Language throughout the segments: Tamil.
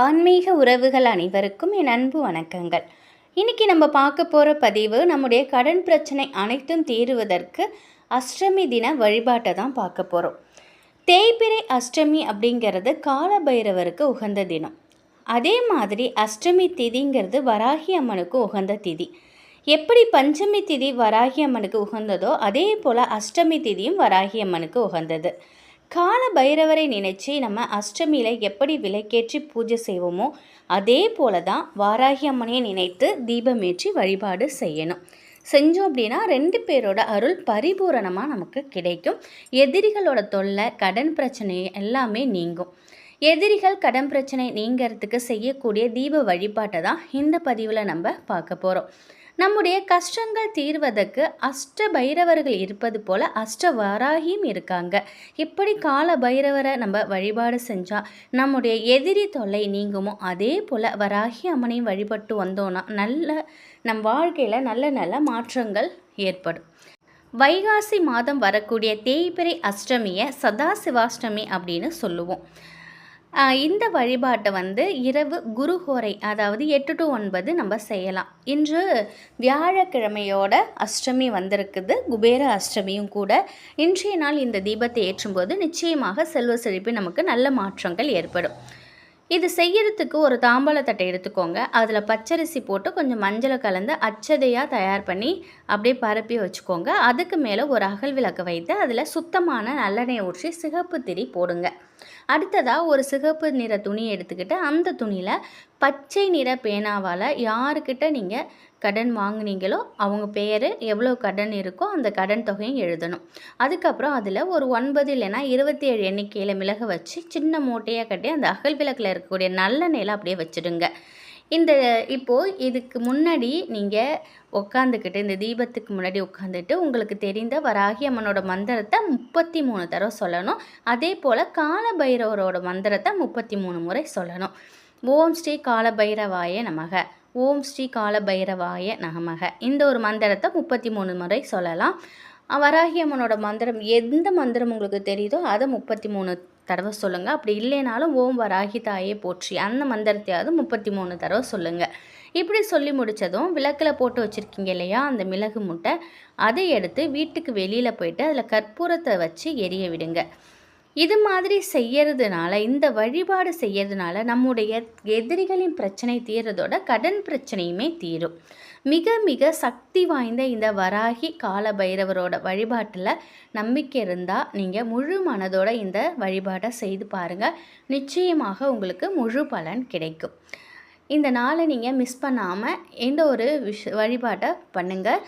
ஆன்மீக உறவுகள் அனைவருக்கும் என் அன்பு வணக்கங்கள். இன்னைக்கு நம்ம பார்க்க போகிற பதிவு நம்முடைய கடன் பிரச்சனை அனைத்தும் தீருவதற்கு அஷ்டமி தின வழிபாட்டை தான் பார்க்க போகிறோம் தேய்பிரை அஷ்டமி அப்படிங்கிறது கால பைரவருக்கு உகந்த தினம். அதே மாதிரி அஷ்டமி திதிங்கிறது வராகி அம்மனுக்கு உகந்த திதி. எப்படி பஞ்சமி திதி வராகி அம்மனுக்கு உகந்ததோ அதே போல் அஷ்டமி திதியும் வராகி அம்மனுக்கு உகந்தது. கால பைரவரை நினைச்சு நம்ம அஷ்டமியில் எப்படி விலைக்கேற்றி பூஜை செய்வோமோ அதே போல தான் வாராகி அம்மனையை நினைத்து தீபமேற்றி வழிபாடு செய்யணும். செஞ்சோம் அப்படின்னா ரெண்டு பேரோட அருள் பரிபூரணமாக நமக்கு கிடைக்கும். எதிரிகளோட தொல்லை கடன் பிரச்சனை எல்லாமே நீங்கும். எதிரிகள் கடன் பிரச்சனை நீங்கிறதுக்கு செய்யக்கூடிய தீப வழிபாட்டை தான் இந்த பதிவில் நம்ம பார்க்க போகிறோம் நம்முடைய கஷ்டங்கள் தீர்வதற்கு அஷ்ட பைரவர்கள் இருப்பது போல் அஷ்ட வராகியும் இருக்காங்க. எப்படி கால பைரவரை நம்ம வழிபாடு செஞ்சால் நம்முடைய எதிரி தொல்லை நீங்குமோ? அதே போல் வராகி அம்மனையும் வழிபட்டு வந்தோன்னா நல்ல நம் வாழ்க்கையில் நல்ல நல்ல மாற்றங்கள் ஏற்படும். வைகாசி மாதம் வரக்கூடிய தேய்பிரை அஷ்டமியை சதாசிவாஷ்டமி அப்படின்னு சொல்லுவோம். இந்த வழிபாட்டை வந்து இரவு குருஹோரை அதாவது எட்டு டு ஒன்பது நம்ம செய்யலாம். இன்று வியாழக்கிழமையோட அஷ்டமி வந்திருக்குது குபேர அஷ்டமியும் கூட. இன்றைய நாள் இந்த தீபத்தை ஏற்றும்போது நிச்சயமாக செல்வ செழிப்பு நமக்கு நல்ல மாற்றங்கள் ஏற்படும். இது செய்யறதுக்கு ஒரு தாம்பாளத்தட்டை எடுத்துக்கோங்க. அதில் பச்சரிசி போட்டு கொஞ்சம் மஞ்சளை கலந்து அச்சதையாக தயார் பண்ணி அப்படியே பரப்பி வச்சுக்கோங்க. அதுக்கு மேலே ஒரு அகல் விளக்கு வைத்து அதில் சுத்தமான நல்லெண்ணெய் ஊற்றி சிகப்பு திரி போடுங்க. அடுத்ததாக ஒரு சிகப்பு நிற துணி எடுத்துக்கிட்டு அந்த துணியில் பச்சை நிற பேனாவால் யாருக்கிட்ட நீங்கள் கடன் வாங்கினீங்களோ அவங்க பேர் எவ்வளோ கடன் இருக்கோ அந்த கடன் தொகையும் எழுதணும். அதுக்கப்புறம் அதில் ஒரு ஒன்பது இல்லைன்னா இருபத்தி ஏழு எண்ணிக்கையில் மிளகு வச்சு சின்ன மூட்டையாக கட்டி அந்த அகல் விளக்கில் இருக்கக்கூடிய நல்ல நிலை அப்படியே வச்சுடுங்க. இந்த இப்போது இதுக்கு முன்னாடி நீங்கள் உட்காந்துக்கிட்டு இந்த தீபத்துக்கு முன்னாடி உட்காந்துட்டு உங்களுக்கு தெரிந்த வராகி அம்மனோட மந்திரத்தை முப்பத்தி மூணு தடவை சொல்லணும். அதே போல் காலபைரவரோட மந்திரத்தை முப்பத்தி மூணு முறை சொல்லணும். ஓம் ஸ்ரீ காலபைரவாய நமக. ஓம் ஸ்ரீ காலபைரவாய நகமக இந்த ஒரு மந்திரத்தை முப்பத்தி மூணு முறை சொல்லலாம். வராகி அம்மனோட மந்திரம் எந்த மந்திரம் உங்களுக்கு தெரியுதோ அதை முப்பத்தி மூணு தடவை சொல்லுங்கள் அப்படி இல்லைனாலும் ஓம் வராகி தாயே போற்றி. அந்த மந்திரத்தையாவது முப்பத்தி மூணு தடவை சொல்லுங்கள் இப்படி சொல்லி முடித்ததும் விளக்கில் போட்டு வச்சுருக்கீங்க இல்லையா அந்த மிளகு முட்டை அதை எடுத்து வீட்டுக்கு வெளியில் போயிட்டு அதில் கற்பூரத்தை வச்சு எரிய விடுங்க. இது மாதிரி செய்யறதுனால இந்த வழிபாடு செய்யறதுனால நம்முடைய எதிரிகளின் பிரச்சனை தீர்றதோட கடன் பிரச்சனையுமே தீரும். மிக மிக சக்தி வாய்ந்த இந்த வராகி கால பைரவரோட வழிபாட்டில் நம்பிக்கை இருந்தால் நீங்கள் முழு மனதோட இந்த வழிபாட்டை செய்து பாருங்கள் நிச்சயமாக உங்களுக்கு முழு பலன் கிடைக்கும். இந்த நாளை நீங்கள் மிஸ் பண்ணாமல் எந்த ஒரு விஷ வழிபாட்டை பண்ணுங்கள்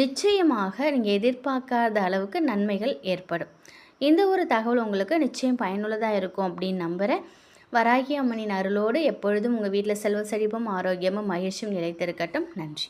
நிச்சயமாக நீங்கள் எதிர்பார்க்காத அளவுக்கு நன்மைகள் ஏற்படும். இந்த ஒரு தகவல் உங்களுக்கு நிச்சயம் பயனுள்ளதாக இருக்கும் அப்படின்னு நம்புகிறேன் வராகி அம்மனின் அருளோடு எப்பொழுதும் உங்கள் வீட்டில் செல்வ செழிப்பும் ஆரோக்கியமும் மகிழ்ச்சியும் நிலைத்திருக்கட்டும். நன்றி.